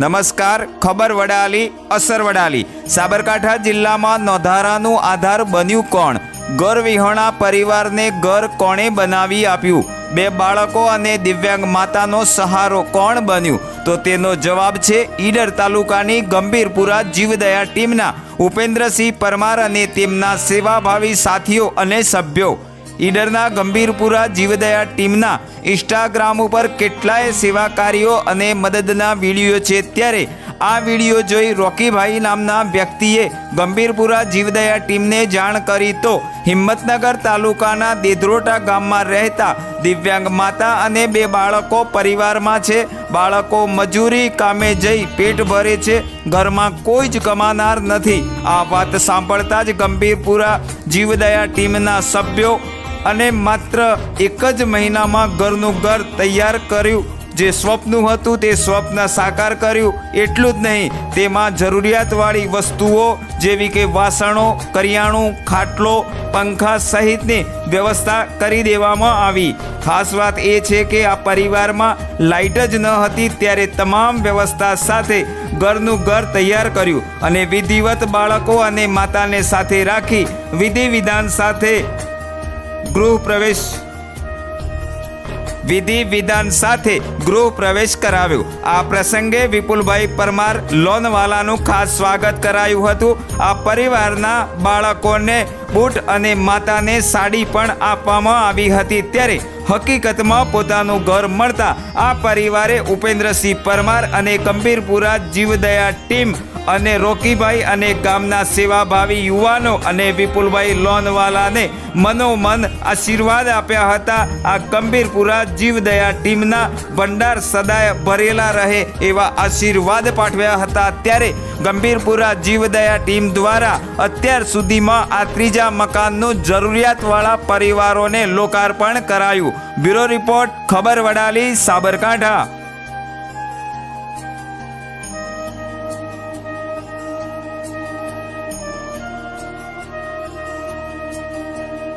નમસ્કાર, ખબર વડાલી, અસર વડાલી. સાબરકાંઠા જિલ્લામાં નોંધારાનું આધાર બન્યું કોણ? ઘરવિહોણા પરિવારને ઘર કોણે બનાવી આપ્યું? બે બાળકો અને દિવ્યાંગ માતાનો સહારો કોણ બન્યું? તો તેનો જવાબ છે, ઈડર તાલુકાની ગંભીરપુરા જીવદયા ટીમના ઉપેન્દ્રસિંહ પરમાર અને તેમના સેવાભાવી સાથીઓ અને સભ્યો. ઈડરના ગંભીરપુરા જીવદયા ટીમના ઇન્સ્ટાગ્રામ ઉપર કેટલાય સેવા કાર્યો અને મદદના વીડિયો છે. ત્યારે આ વીડિયો જોઈ રોકીભાઈ નામના વ્યક્તિએ ગંભીરપુરા જીવદયા ટીમને જાણ કરી તો હિંમતનગર તાલુકાના દેધરોટા ગામમાં રહેતા દિવ્યાંગ માતા અને બે બાળકો પરિવારમાં છે. બાળકો મજૂરી કામે જઈ પેટ ભરે છે. ઘરમાં કોઈ જ કમાનાર નથી. આ વાત સાંભળતા જ ગંભીરપુરા જીવદયા ટીમના સભ્યો અને માત્ર એક જ મહિનામાં ઘરનું ઘર તૈયાર કર્યું. જે સ્વપ્ન હતું તે સ્વપ્ન સાકાર કર્યું. એટલું જ નહીં, તેમાં જરૂરિયાતવાળી વસ્તુઓ જેવી કે વાસણો, કરિયાણું, ખાટલો, પંખા સહિતની વ્યવસ્થા કરી દેવામાં આવી. ખાસ વાત એ છે કે આ પરિવારમાં લાઇટ જ ન હતી ત્યારે તમામ વ્યવસ્થા સાથે ઘરનું ઘર તૈયાર કર્યું અને વિધિવત બાળકો અને માતાને સાથે રાખી વિધિ વિધાન સાથે ગૃહ પ્રવેશ વિધિ વિધાન સાથે ગૃહ પ્રવેશ કરાવ્યો. આ પ્રસંગે વિપુલભાઈ પરમાર લોનવાલાનું ખાસ સ્વાગત કરાયું હતું. આ પરિવારના બાળકોને બૂટ અને માતાને સાડી પણ આપવામાં આવી હતી. ત્યારે હકીકતમાં પોતાનું ઘર મળતા આ પરિવારે ઉપેન્દ્રસિંહ પરમાર અને ગંભીરપુરા જીવદયા ટીમ અને રોકીભાઈ અને ગામના સેવાભાવી યુવાનો અને વિપુલભાઈ લોનવાલાને મનોમન આશીર્વાદ આપ્યા હતા. આ ગંભીરપુરા જીવદયા ટીમના ભંડાર સદાય ભરેલા રહે એવા આશીર્વાદ પાઠવ્યા હતા. ત્યારે ગંભીરપુરા જીવદયા ટીમ દ્વારા અત્યાર સુધીમાં આ ત્રીજા મકાનનું જરૂરિયાતવાળા પરિવારોને લોકાર્પણ કરાયું. બ્યુરો રિપોર્ટ ખબર વડાલી સાબરકાંઠા.